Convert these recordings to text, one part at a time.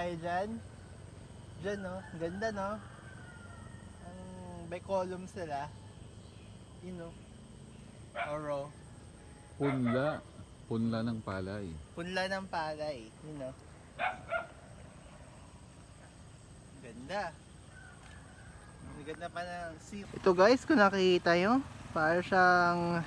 Ay, dyan. Dyan, no? Ganda, no? Ang may column sila. Yun, no? Oro. Punla. Punla ng palay. Punla ng palay. Yun, no? Ganda. Ang ganda pa ng sea. Ito guys, kung nakikita nyo, para siyang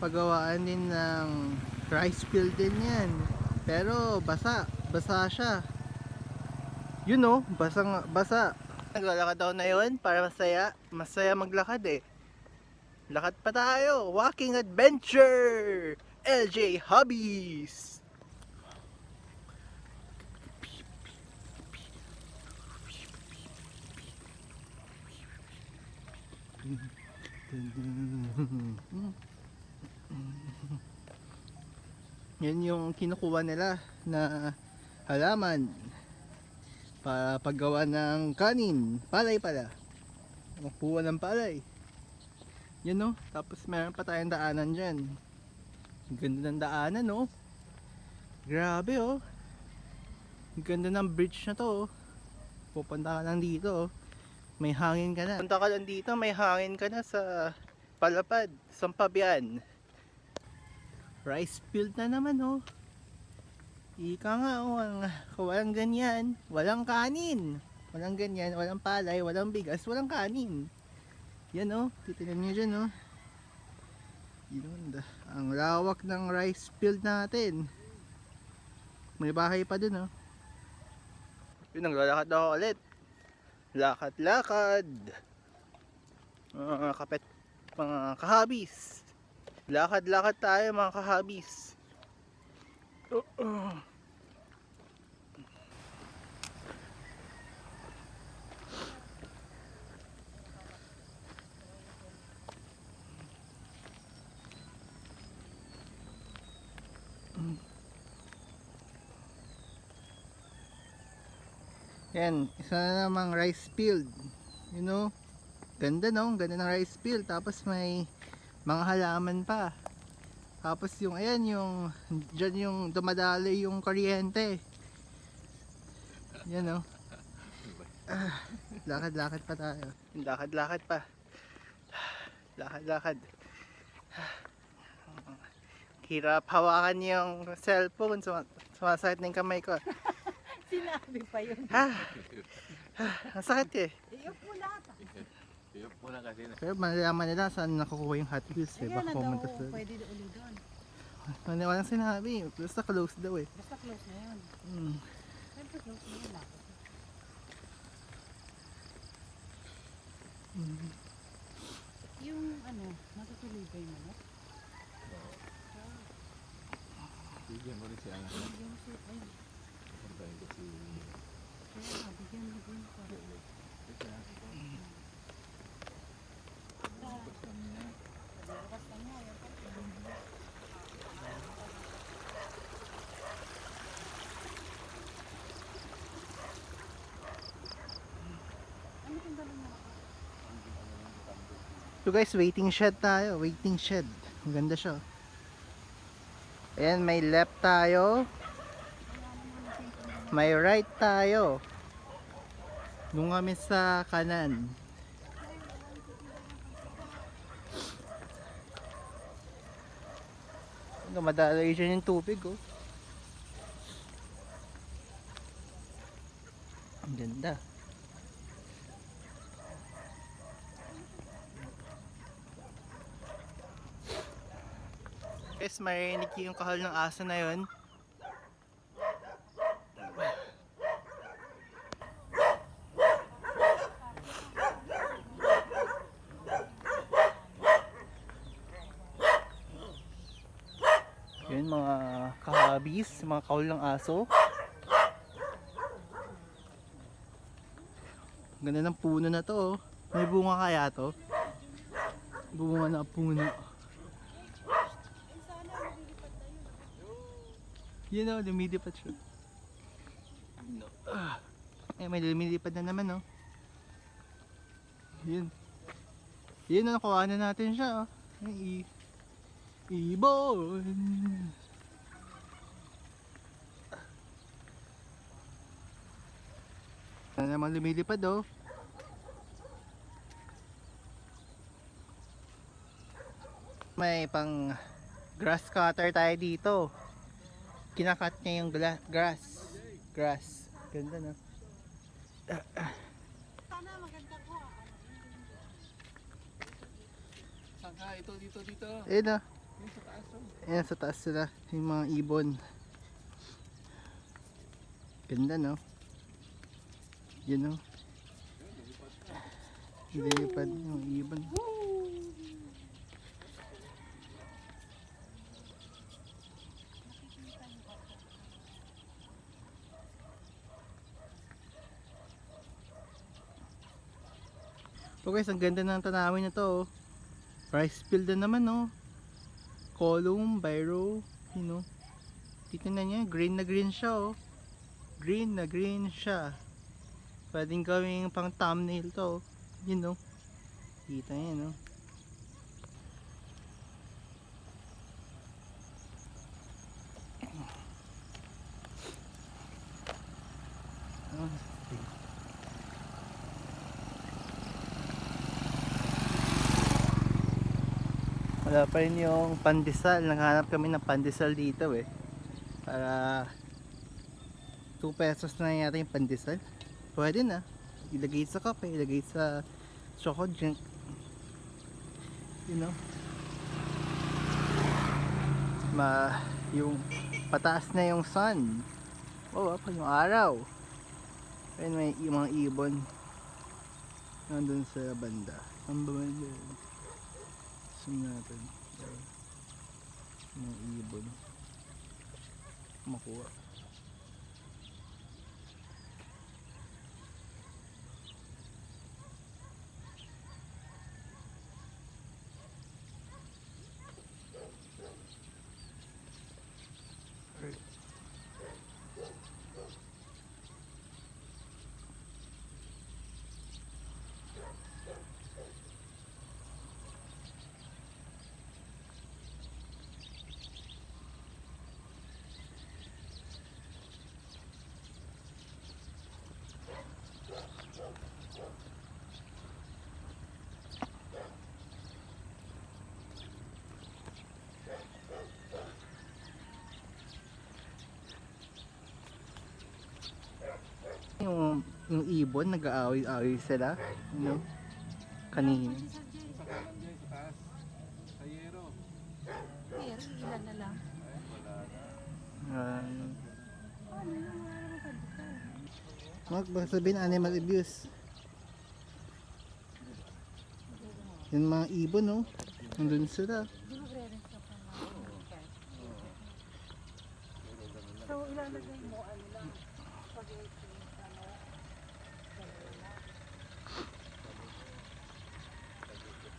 paggawaan din ng rice field din yan. Pero basa, basa siya. Yun know, basang basa. Naglalakad daw na yun para masaya. Masaya maglakad eh. Lakad pa tayo. Walking adventure! LJ Hobbies! Yan yung kinukuha nila na halaman para paggawa ng kanin. Palay pala. Makuha ng palay. Yan no. Tapos meron pa tayong daanan dyan. Ganda ng daanan no. Grabe oh. Ganda ng bridge na to oh. Pupunta ka lang dito oh. May hangin ka na. Punta ka lang dito, may hangin ka na sa palapad, sampabian. Rice field na naman oh. Ika nga oh, ang, kung walang ganyan, walang kanin. Walang ganyan, walang palay, walang bigas, walang kanin. Yan oh, titinan nyo dyan oh. Yun, ang lawak ng rice field natin. May bahay pa dun oh. Yun, naglalakad ako ulit. Lakad-lakad. Mga kapet, mga kahabis. Lakad-lakad tayo mga kahabis. Yan, isa na namang rice field. You know, ganda no, ganda ng rice field. Tapos may mga halaman pa. Tapos yung, ayan, yung, dyan yung dumadali yung kuryente. Yan no. Ah, lakad-lakad pa tayo. Lakad-lakad pa. Lakad-lakad. Hirap hawakan yung cellphone. Suma sumasakit na yung kamay ko. Sinabi pa yun. Ha? Ang sakit eh. Iyok mo lahat. Iyok mo na kasi na. Pero malalaman nila saan nakukuha yung Hot Wheels eh. Baka na pumunta daw, sa... pwede na uli doon. Wala walang sinabi. Basta close daw eh. Basta close na yun. Mm. Siyempre close na yun. lakad. Mm. Yung ano, natutuloy ba yung manok? Bigyan mo rin si Ana. Bigyan mo siya, ay, Pagkain ko si... kaya nga, bigyan mo din pa. Bukas na nga, yan pa. Ano kung dala mo? So guys, waiting shed tayo. Waiting shed. Ang ganda siya. Ayan, may left tayo. May right tayo. Doon kami sa kanan. Dumadaloy dyan yung tubig oh. Ang ganda. Guys, marinig yung kahal ng aso na yun. Yun mga kahabis, mga kahol ng aso. Ganda ng puno na to. oh. May bunga kaya to? Bunga na puno. Yun o, lumilipad siya. No. Ah. Eh, may lumilipad na naman, no? Yun. Yun, nakuha na natin siya, oh. Ibon. Ano naman lumilipad oh. May pang grass cutter tayo dito. Kinakat niya yung grass. Grass. Ganda no? Sana maganda ko. Saan ka? Ito, dito, dito. Ayun na. Sa taas oh. Ayan sa taas sila. Yung mga ibon. Ganda no? Yun no? Lilipad yung ibon. So guys, ang ganda ng tanawin na to. oh. Rice field na naman no. Column, biro, you know. Titignan niya, green na green siya oh. Green na green siya. Pwedeng gawing pang thumbnail to. oh. You know. Kita niya no. Oh, wala pa rin yung pandesal naghanap kami ng pandesal dito eh para 2 pesos na yata yung pandesal pwede na. Ilagay sa kape ilagay sa choco drink. You know? Ma yung pataas na yung sun. Oh apa yung araw. Ayun may mga ibon. Nandun sa banda. Ang banda Zoom natin. Mga ibon. Makuha. Yung, ibon, nag-aaway-aaway sila. Know? Kanina. Ilan na lang. Uh? Mark, baka sabihin animal abuse. Yung mga ibon, no? Nandun sila. Di magre-rent ka pa na. So ilalagay mo ano lang. Spaghetti. Ano.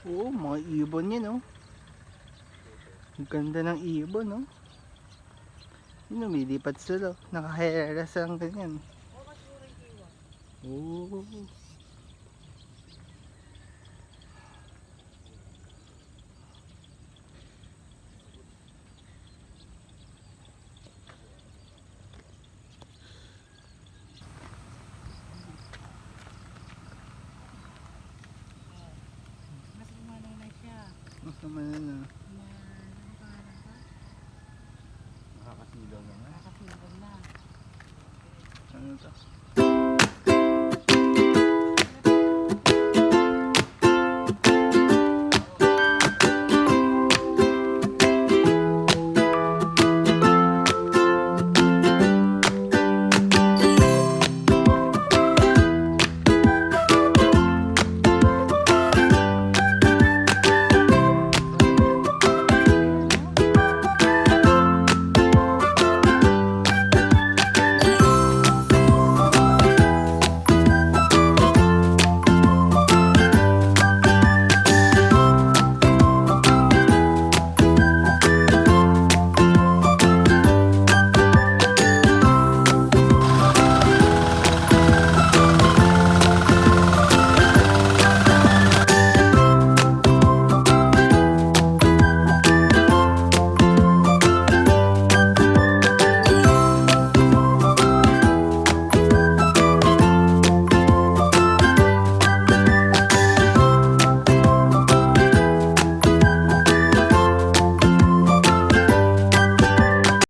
Oo, mga ibon yan, no? Ang ganda ng ibon, no? Yun, lumilipad sila. Nakaheras ang ganyan. Oo. Mas Mas naman na na. Na, pangalan ba? Nakakasilaw na nga. Nakakasilaw na. Ano to?